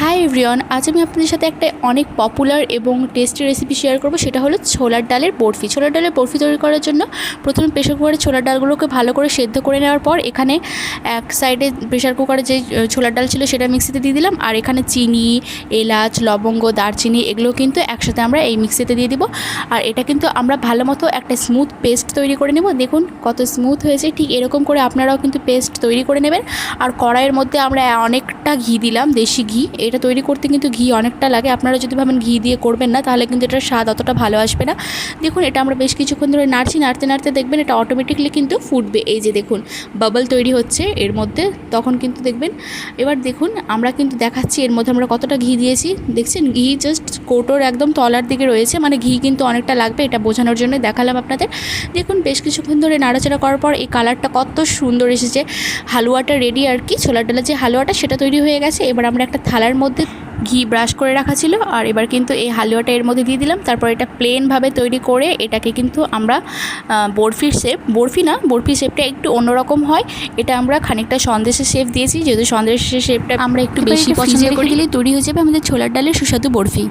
Hi everyone আজ আমি আপনাদের সাথে একটা অনেক পপুলার এবং টেস্টি রেসিপি শেয়ার করব। সেটা হলো ছোলার ডালের বরফি। ছোলার ডালের বরফি তৈরি করার জন্য প্রথমে প্রেশার কুকারে ছোলার ডালগুলোকে ভালো করে সেদ্ধ করে নেওয়ার পর এখানে এক সাইডে প্রেশার কুকারে যে ছোলার ডাল ছিল সেটা মিক্সিতে দিয়ে দিলাম। আর এখানে চিনি, এলাচ, লবঙ্গ, দারচিনি এগুলো কিন্তু একসাথে আমরা এই মিক্সিতে দিয়ে দিব। আর এটা কিন্তু আমরা ভালো মতো একটা স্মুথ পেস্ট তৈরি করে নেব। দেখুন কত স্মুথ হয়েছে। ঠিক এরকম করে আপনারাও কিন্তু পেস্ট তৈরি করে নেবেন। আর কড়াইয়ের মধ্যে আমরা অনেকটা ঘি দিলাম, দেশি ঘি। এটা তৈরি করতে কিন্তু ঘি অনেকটা লাগে। আপনারা যদি ভাবেন ঘি দিয়ে করবেন না, তাহলে কিন্তু এটার স্বাদ অতটা ভালো আসবে না। দেখুন, এটা আমরা বেশ কিছুক্ষণ ধরে নাড়ছি, নাড়তে নাড়তে দেখবেন এটা অটোমেটিকলি কিন্তু ফুটবে। এই যে দেখুন বাবল তৈরি হচ্ছে এর মধ্যে, তখন কিন্তু দেখবেন, এবার দেখুন, আমরা কিন্তু দেখাচ্ছি এর মধ্যে আমরা কতটা ঘি দিয়েছি। দেখছেন, ঘি জাস্ট কৌটোর একদম তলার দিকে রয়েছে মানে ঘি কিন্তু অনেকটা লাগবে এটা বোঝানোর জন্য দেখালাম আপনাদের। দেখুন, বেশ কিছুক্ষণ ধরে নাড়াচাড়া করার পর এই কালারটা কত সুন্দর এসেছে। হালুয়াটা রেডি আর কি, ছোলার ডালের যে হালুয়াটা, সেটা তৈরি হয়ে গেছে। এবার আমরা একটা থালার মধ্যে ঘি ব্রাশ করে রাখা ছিল আর এবার কিন্তু এই হালুয়াটা এর মধ্যে দিয়ে দিলাম। তারপর এটা প্লেনভাবে তৈরি করে এটাকে কিন্তু আমরা বরফির শেপ বরফি না বরফি শেপটা একটু অন্যরকম হয়। এটা আমরা খানিকটা সন্দেশের শেপ দিয়েছি যেহেতু সন্দেশের শেপটা আমরা একটু বেশি পছন্দ করে। দিলে তৈরি হয়ে যাবে আমাদের ছোলার ডালের সুস্বাদু বরফি।